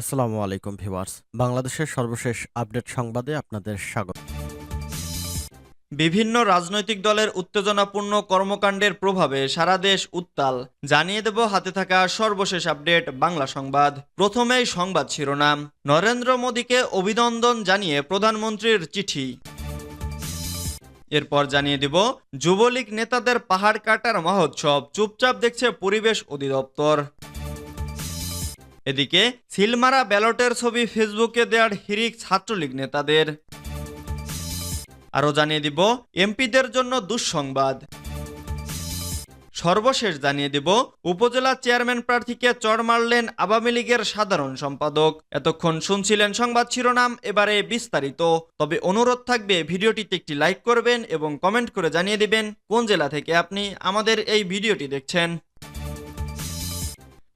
আসসালামু আলাইকুম, ভিউয়ার্স। বাংলাদেশের সর্বশেষ আপডেট সংবাদে আপনাদের স্বাগত। বিভিন্ন রাজনৈতিক দলের উত্তেজনাপূর্ণ কর্মকাণ্ডের প্রভাবে সারা দেশ উত্তাল। জানিয়ে দেব হাতে থাকা সর্বশেষ আপডেট বাংলা সংবাদ। প্রথমেই সংবাদ শিরোনাম। নরেন্দ্র মোদীকে অভিনন্দন জানিয়ে প্রধানমন্ত্রীর চিঠি। এরপর জানিয়ে দিব, যুবলীগ নেতাদের পাহাড় কাটার মহোৎসব। চুপচাপ দেখছে পরিবেশ অধিদপ্তর। এদিকে সিলমারা ব্যালটের ছবি ফেসবুকে দেওয়ার হিরিক ছাত্রলীগ নেতাদের। আরও জানিয়ে দিব, এমপিদের জন্য দুঃসংবাদ। সর্বশেষ জানিয়ে দিব, উপজেলা চেয়ারম্যান প্রার্থীকে চড় মারলেন আওয়ামী লীগের সাধারণ সম্পাদক। এতক্ষণ শুনছিলেন সংবাদ শিরোনাম, এবারে বিস্তারিত। তবে অনুরোধ থাকবে, ভিডিওটিতে একটি লাইক করবেন এবং কমেন্ট করে জানিয়ে দিবেন কোন জেলা থেকে আপনি আমাদের এই ভিডিওটি দেখছেন।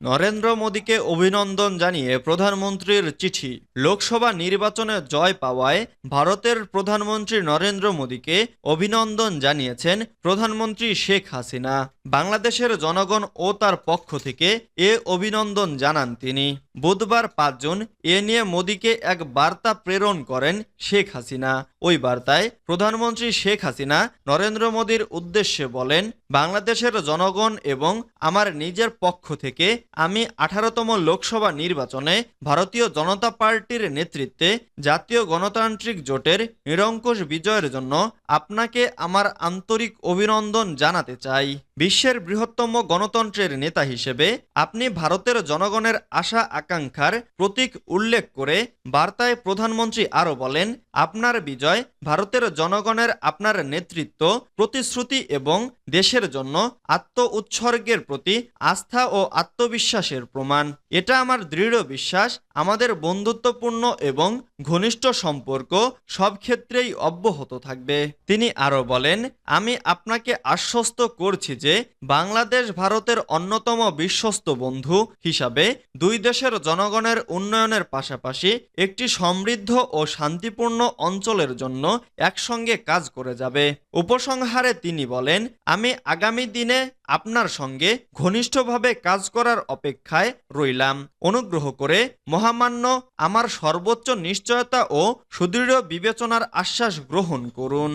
নরেন্দ্র মোদীকে অভিনন্দন জানিয়ে প্রধানমন্ত্রীর চিঠি। লোকসভা নির্বাচনে জয় পাওয়ায় ভারতের প্রধানমন্ত্রী নরেন্দ্র মোদীকে অভিনন্দন জানিয়েছেন প্রধানমন্ত্রী শেখ হাসিনা। বাংলাদেশের জনগণ ও তার পক্ষ থেকে এ অভিনন্দন জানান তিনি। বুধবার পাঁচজন এ নিয়ে মোদীকে এক বার্তা প্রেরণ করেন শেখ হাসিনা। ওই বার্তায় প্রধানমন্ত্রী শেখ হাসিনা নরেন্দ্র মোদীর উদ্দেশ্যে বলেন, বাংলাদেশের জনগণ এবং আমার নিজের পক্ষ থেকে আমি আঠারোতম লোকসভা নির্বাচনে ভারতীয় জনতা পার্টির নেতৃত্বে জাতীয় গণতান্ত্রিক জোটের নিরঙ্কুশ বিজয়ের জন্য আপনাকে আমার আন্তরিক অভিনন্দন জানাতে চাই। বিশ্বের বৃহত্তম গণতন্ত্রের নেতা হিসেবে আপনি ভারতের জনগণের আশা আকাঙ্ক্ষার প্রতীক উল্লেখ করে বার্তায় প্রধানমন্ত্রী আরও বলেন, আপনার বিজয় ভারতের জনগণের আপনার নেতৃত্ব, প্রতিশ্রুতি এবং দেশের জন্য আত্ম উৎসর্গের প্রতি আস্থা ও আত্মবিশ্বাসের প্রমাণ। এটা আমার দৃঢ় বিশ্বাস, আমাদের বন্ধুত্বপূর্ণ এবং ঘনিষ্ঠ সম্পর্ক সব ক্ষেত্রেই অব্যাহত থাকবে। তিনি আরও বলেন, আমি আপনাকে আশ্বস্ত করছি যে বাংলাদেশ ভারতের অন্যতম বিশ্বস্ত বন্ধু হিসাবে দুই দেশের জনগণের উন্নয়নের পাশাপাশি একটি সমৃদ্ধ ও শান্তিপূর্ণ অঞ্চলের জন্য একসঙ্গে কাজ করে যাবে। উপসংহারে তিনি বলেন, আমি আগামী দিনে আপনার সঙ্গে ঘনিষ্ঠভাবে কাজ করার অপেক্ষায় রইলাম। অনুগ্রহ করে মহামান্য আমার সর্বোচ্চ নিশ্চয়তা ও সুদৃঢ় বিবেচনার আশ্বাস গ্রহণ করুন।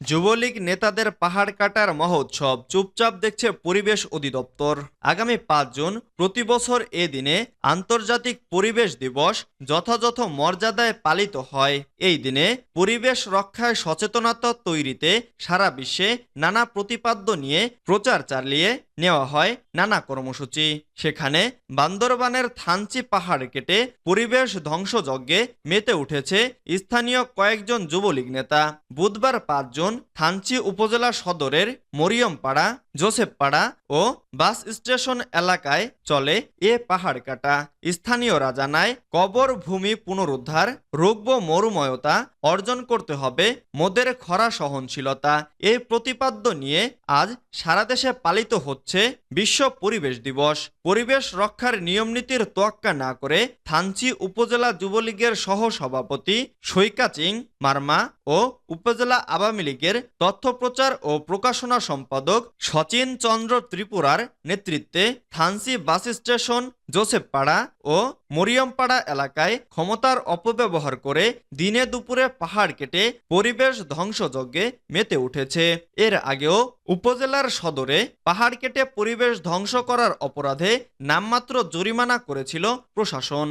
যুবলীগ নেতাদের পাহাড় কাটার মহোৎসব চুপচাপ দেখছে পরিবেশ অধিদপ্তর। আগামী পাঁচ জুন, প্রতি বছর এ দিনে আন্তর্জাতিক পরিবেশ দিবস যথাযথ মর্যাদায় পালিত হয়। এই দিনে পরিবেশ রক্ষায় সচেতনতা তৈরিতে সারা বিশ্বে নানা প্রতিপাদ্য নিয়ে প্রচার চালিয়ে নেওয়া হয় নানা কর্মসূচি। সেখানে বান্দরবানের থানচি পাহাড় কেটে পরিবেশ ধ্বংসযজ্ঞে মেতে উঠেছে স্থানীয় কয়েকজন যুবলীগ নেতা। বুধবার পাঁচজন থানচি উপজেলা সদরের মরিয়মপাড়া জোসেফপাড়া ও বাস স্টেশন এলাকায় চলে এ পাহাড় কাটা। স্থানীয়রা জানায়, কবর ভূমি পুনরুদ্ধার রোগ্য মরুময়তা অর্জন করতে হবে, মোদের খরা সহনশীলতা। এই প্রতিপাদ্য নিয়ে আজ সারা দেশে পালিত হচ্ছে বিশ্ব পরিবেশ দিবস। পরিবেশ রক্ষার নিয়মনীতির তোয়াক্কা না করে থানচি উপজেলা যুবলীগের সহ সভাপতি সৈকা চিং, মার্মা ও উপজেলা আওয়ামী লীগের তথ্য প্রচার ও প্রকাশনা সম্পাদক সচিন চন্দ্র ত্রিপুরার নেতৃত্বে থানসি বাস স্টেশন জোসেফপাড়া ও মরিয়মপাড়া এলাকায় ক্ষমতার অপব্যবহার করে দিনে দুপুরে পাহাড় কেটে পরিবেশ ধ্বংসযজ্ঞে মেতে উঠেছে। এর আগেও উপজেলার সদরে পাহাড় কেটে পরিবেশ ধ্বংস করার অপরাধে নামমাত্র জরিমানা করেছিল প্রশাসন।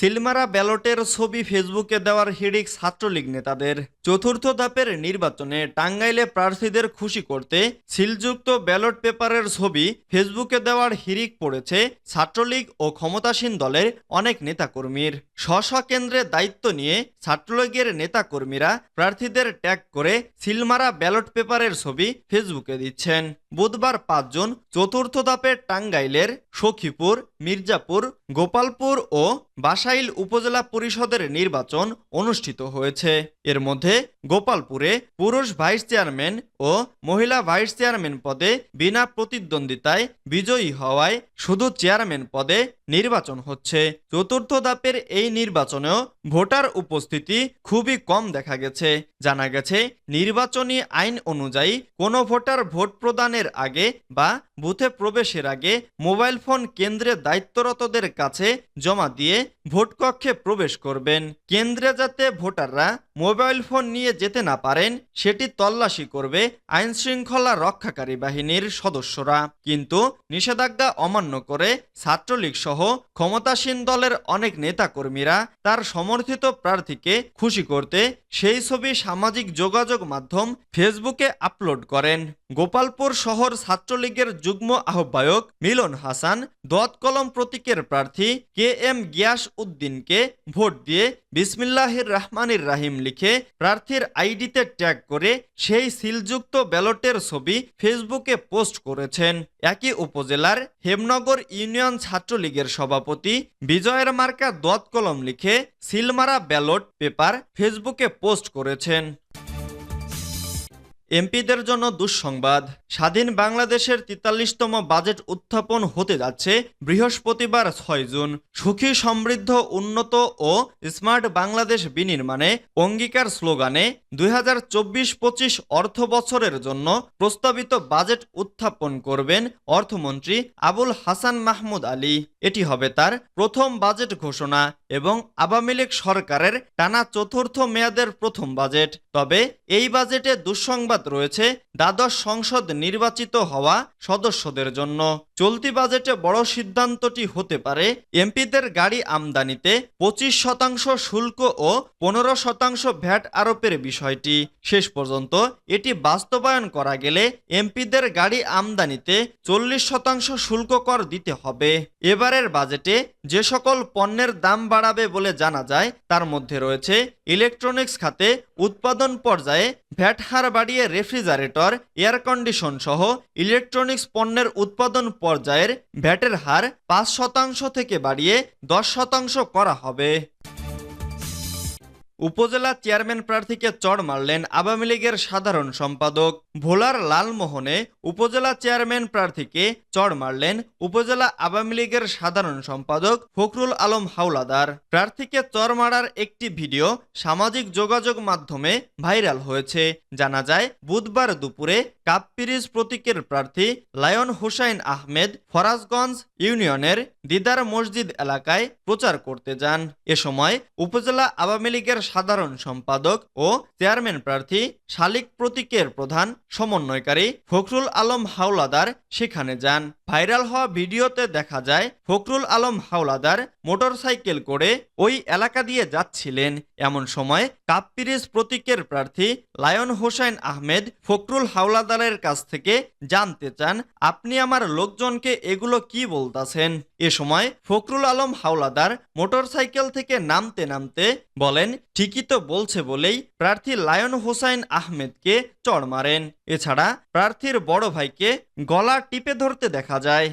সিলমারা ব্যালটের ছবি ফেসবুকে দেওয়ার হিড়িক ছাত্রলীগ নেতাদের। চতুর্থ ধাপের নির্বাচনে টাঙ্গাইলে প্রার্থীদের খুশি করতে সিলযুক্ত ব্যালট পেপারের ছবি ফেসবুকে দেওয়ার হিড়িক পড়েছে ছাত্রলীগ ও ক্ষমতাসীন দলের অনেক নেতাকর্মীর। স্ব কেন্দ্রে দায়িত্ব নিয়ে ছাত্রলীগের নেতাকর্মীরা প্রার্থীদের ট্যাগ করে সিলমারা ব্যালট পেপারের ছবি ফেসবুকে দিচ্ছেন। বুধবার পাঁচজন চতুর্থ ধাপে টাঙ্গাইলের সখীপুর, মির্জাপুর গোপালপুর ও বাসাইল উপজেলা পরিষদের নির্বাচন অনুষ্ঠিত হয়েছে। এর মধ্যে গোপালপুরে পুরুষ ভাইস চেয়ারম্যান ও মহিলা ভাইস চেয়ারম্যান পদে বিনা প্রতিদ্বন্দ্বিতায় বিজয়ী হওয়ায় শুধু চেয়ারম্যান পদে নির্বাচন হচ্ছে। চতুর্থ ধাপের এই নির্বাচনেও ভোটার উপস্থিতি খুবই কম দেখা গেছে। জানা গেছে, নির্বাচনী আইন অনুযায়ী কোনো ভোটার ভোট প্রদানের আগে বা বুথে প্রবেশের আগে মোবাইল ফোন কেন্দ্রে দায়িত্বরতদের কাছে জমা দিয়ে ভোট কক্ষে প্রবেশ করবেন। কেন্দ্রে যাতে ভোটাররা মোবাইল ফোন নিয়ে যেতে না পারেন, সেটি তল্লাশি করবে আইন শৃঙ্খলা রক্ষাকারী বাহিনীর সদস্যরা। কিন্তু নিষেধাজ্ঞা অমান্য করে ছাত্রলীগ সহ ক্ষমতাসীন দলের অনেক নেতাকর্মীরা তার সমর্থিত প্রার্থীকে খুশি করতে সেই ছবি সামাজিক যোগাযোগ মাধ্যম ফেসবুকে আপলোড করেন। গোপালপুর শহর ছাত্রলীগের যুগ্ম আহ্বায়ক মিলন হাসান, দোয়াত প্রতীকের প্রার্থী কে এম গিয়াস উদ্দিনকে ভোট দিয়ে বিসমিল্লাহির রহমানির রাহিম লিখে প্রার্থীর আইডিতে ট্যাগ করে সেই সিলযুক্ত ব্যালটের ছবি ফেসবুকে পোস্ট করেছেন। একই উপজেলার হেমনগর ইউনিয়ন ছাত্রলীগের সভাপতি বিজয়ের মার্কা দোয়াত লিখে সিলমারা ব্যালট পেপার ফেসবুকে পোস্ট করেছেন। এমপিদের জন্য দুঃসংবাদ। স্বাধীন বাংলাদেশের তেতাল্লিশতম বাজেট উত্থাপন হতে যাচ্ছে বৃহস্পতিবার ছয় জুন। সুখী, সমৃদ্ধ, উন্নত ও স্মার্ট বাংলাদেশ বিনির্মাণে অঙ্গীকার স্লোগানে দুই হাজার চব্বিশ পঁচিশ অর্থ বছরের জন্য প্রস্তাবিত বাজেট উত্থাপন করবেন অর্থমন্ত্রী আবুল হাসান মাহমুদ আলী। এটি হবে তার প্রথম বাজেট ঘোষণা এবং আওয়ামী লীগ সরকারের টানা চতুর্থ মেয়াদের প্রথম বাজেট। তবে এই বাজেটে দুঃসংবাদ রয়েছে দ্বাদশ সংসদ নির্বাচিত হওয়া সদস্যদের জন্য। চলতি বাজেটে বড় সিদ্ধান্তটি হতে পারে এমপিদের গাড়ি আমদানিতে পঁচিশ শতাংশ শুল্ক ও পনেরো শতাংশ ভ্যাট আরোপের বিষয়টি। শেষ পর্যন্ত এটি বাস্তবায়ন করা গেলে এমপিদের গাড়ি আমদানিতে চল্লিশ শতাংশ শুল্ক কর দিতে হবে। এবারের বাজেটে যে সকল পণ্যের দাম বাড়াবে বলে জানা যায়, তার মধ্যে রয়েছে ইলেকট্রনিক্স খাতে উৎপাদন পর্যায়ে ভ্যাট হার বাড়িয়ে রেফ্রিজারেটর, এয়ার কন্ডিশন সহ ইলেকট্রনিক্স পণ্যের উৎপাদন পর্যায়ের ভ্যাটের হার পাঁচ শতাংশ থেকে বাড়িয়ে দশ শতাংশ করা হবে। উপজেলা চেয়ারম্যান প্রার্থীকে চড় মারলেন আওয়ামী লীগের সাধারণ সম্পাদক ভোলার লালমোহনে উপজেলা চেয়ারম্যান প্রার্থীকে চড় মারলেন উপজেলা আওয়ামী লীগের সাধারণ সম্পাদক ফখরুল আলম হাওলাদার। প্রার্থীকে চড় মারার একটি ভিডিও সামাজিক যোগাযোগ মাধ্যমে ভাইরাল হয়েছে। জানা যায়, বুধবার দুপুরে কাপপিরিজ প্রতীকের প্রার্থী লায়ন হুসাইন আহমেদ ফরাজগঞ্জ ইউনিয়নের দিদার মসজিদ এলাকায় প্রচার করতে যান। এ সময় উপজেলা আওয়ামী লীগের সাধারণ সম্পাদক ও চেয়ারম্যান প্রার্থী শালিক প্রতীকের প্রধান সমন্বয়কারী ফখরুল আলম হাওলাদার সেখানে যান। ভাইরাল হওয়া ভিডিওতে দেখা যায়, ফখরুল আলম হাওলাদার মোটরসাইকেল করে ওই এলাকা দিয়ে যাচ্ছিলেন। এমন সময় কাপপিরিজ প্রতীকের প্রার্থী লায়ন হোসেন আহমেদ ফখরুল হাওলাদারের কাছ থেকে জানতে চান, আপনি আমার লোকজনকে এগুলো কি বলতাছেন? এ সময় ফখরুল আলম হাওলাদার মোটরসাইকেল থেকে নামতে নামতে বলেন, ঠিকই তো বলছে বলেই প্রার্থী লায়ন হোসাইন আহমেদকে চড় মারেন। এছাড়া প্রার্থীর বড় ভাইকে গলা টিপে ধরতে দেখা যায়।